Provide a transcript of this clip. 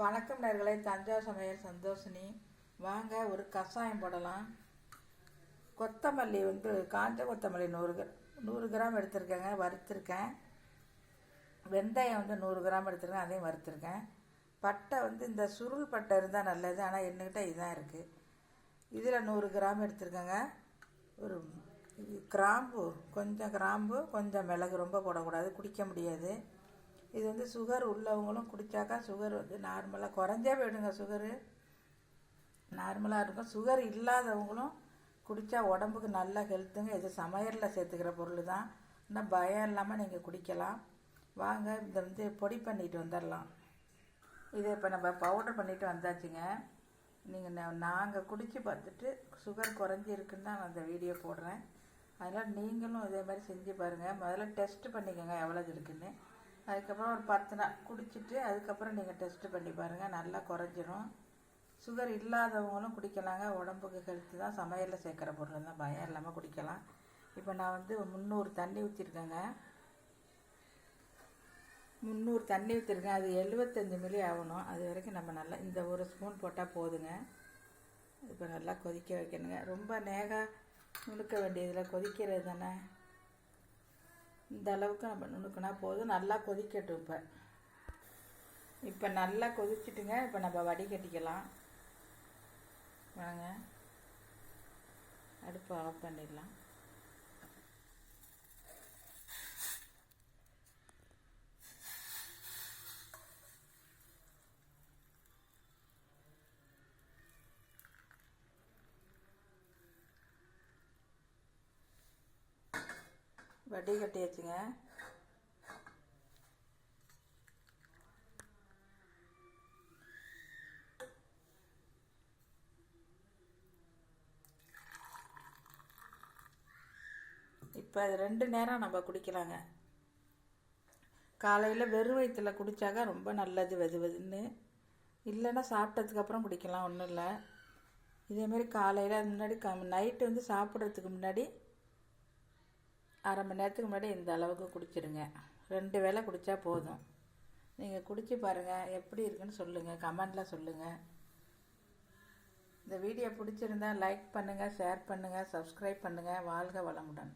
வணக்கம் நேர்களை தஞ்சாவூர் சமையல் சந்தோஷினி. வாங்க ஒரு கஷாயம் போடலாம். கொத்தமல்லி வந்து காஞ்ச கொத்தமல்லி நூறு நூறு கிராம் எடுத்திருக்கேங்க வறுத்திருக்கேன். வெந்தயம் வந்து நூறு கிராம் எடுத்திருக்கேன் அதையும் வறுத்திருக்கேன். பட்டை வந்து இந்த சுருள் பட்டை இருந்தால் நல்லது ஆனால் என்கிட்ட இதுதான் இருக்குது இதில் நூறு கிராம் எடுத்திருக்கேங்க. ஒரு கிராம்பு கொஞ்சம் கிராம்பு கொஞ்சம் மிளகு ரொம்ப போடக்கூடாது குடிக்க முடியாது. இது வந்து சுகர் உள்ளவங்களும் குடித்தாக்கா சுகர் வந்து நார்மலாக குறைஞ்சே போயிடுங்க சுகரு நார்மலாக இருக்கும். சுகர் இல்லாதவங்களும் குடித்தா உடம்புக்கு நல்ல ஹெல்த்துங்க இது சமையலில் சேர்த்துக்கிற பொருள் தான் இன்னும் பயம் இல்லாமல் நீங்கள் குடிக்கலாம். வாங்க இதை வந்து பொடி பண்ணிட்டு வந்துடலாம் இதை இப்போ நம்ம பவுடர் பண்ணிட்டு வந்தாச்சுங்க. நீங்கள் நாங்கள் குடித்து பார்த்துட்டு சுகர் குறைஞ்சி இருக்குன்னு தான் நான் அந்த வீடியோ போடுறேன். அதனால் நீங்களும் இதே மாதிரி செஞ்சு பாருங்கள் முதல்ல டெஸ்ட் பண்ணிக்கோங்க எவ்வளோ இருக்குன்னு. அதுக்கப்புறம் ஒரு பத்து நாள் குடிச்சிட்டு அதுக்கப்புறம் நீங்கள் டெஸ்ட்டு பண்ணி பாருங்கள் நல்லா குறைஞ்சிரும். சுகர் இல்லாதவங்களும் குடிக்கலாங்க. உடம்புக்கு ஹெல்த்து தான். சமையலில் சேர்க்குற பொருள் தான். பயம் இல்லாமல் குடிக்கலாம். இப்போ நான் வந்து முந்நூறு தண்ணி ஊற்றிருக்கேங்க முந்நூறு தண்ணி ஊற்றிருக்கேன் அது எழுபத்தஞ்சி மில்லி ஆகணும். அது வரைக்கும் நம்ம நல்லா இந்த ஒரு ஸ்பூன் போட்டால் போதுங்க. இப்போ நல்லா கொதிக்க வைக்கணுங்க. ரொம்ப நேகா நுணுக்க வேண்டியதில் கொதிக்கிறது தானே. இந்த அளவுக்கு நம்ம நுணுக்கினா போதும். நல்லா கொதிக்கட்டும் இப்போ இப்போ நல்லா கொதிச்சிட்டுங்க. இப்போ நம்ம வடிகட்டிக்கலாம் வாங்க. அடுப்பை ஆஃப் பண்ணிடலாம். வட்டி கட்டியாச்சுங்க. இப்போ அது ரெண்டு நேரம் நம்ம குடிக்கலாங்க. காலையில் வெறும் வயிற்றில் குடித்தாக்கா ரொம்ப நல்லது வெது வெதுன்னு. இல்லைன்னா சாப்பிட்டதுக்கப்புறம் குடிக்கலாம் ஒன்றும் இல்லை. இதேமாரி காலையில் அது முன்னாடி க நைட்டு வந்து சாப்பிட்றதுக்கு முன்னாடி அரை மணி நேரத்துக்கு முன்னாடி இந்த அளவுக்கு குடிச்சிடுங்க ரெண்டு வேளை குடித்தா போதும். நீங்கள் குடித்து பாருங்கள் எப்படி இருக்குன்னு சொல்லுங்கள் கமெண்டில் சொல்லுங்கள் இந்த வீடியோ பிடிச்சிருந்தா லைக் பண்ணுங்கள் ஷேர் பண்ணுங்கள் சப்ஸ்கிரைப் பண்ணுங்கள் வாழ்க வளமுடன்.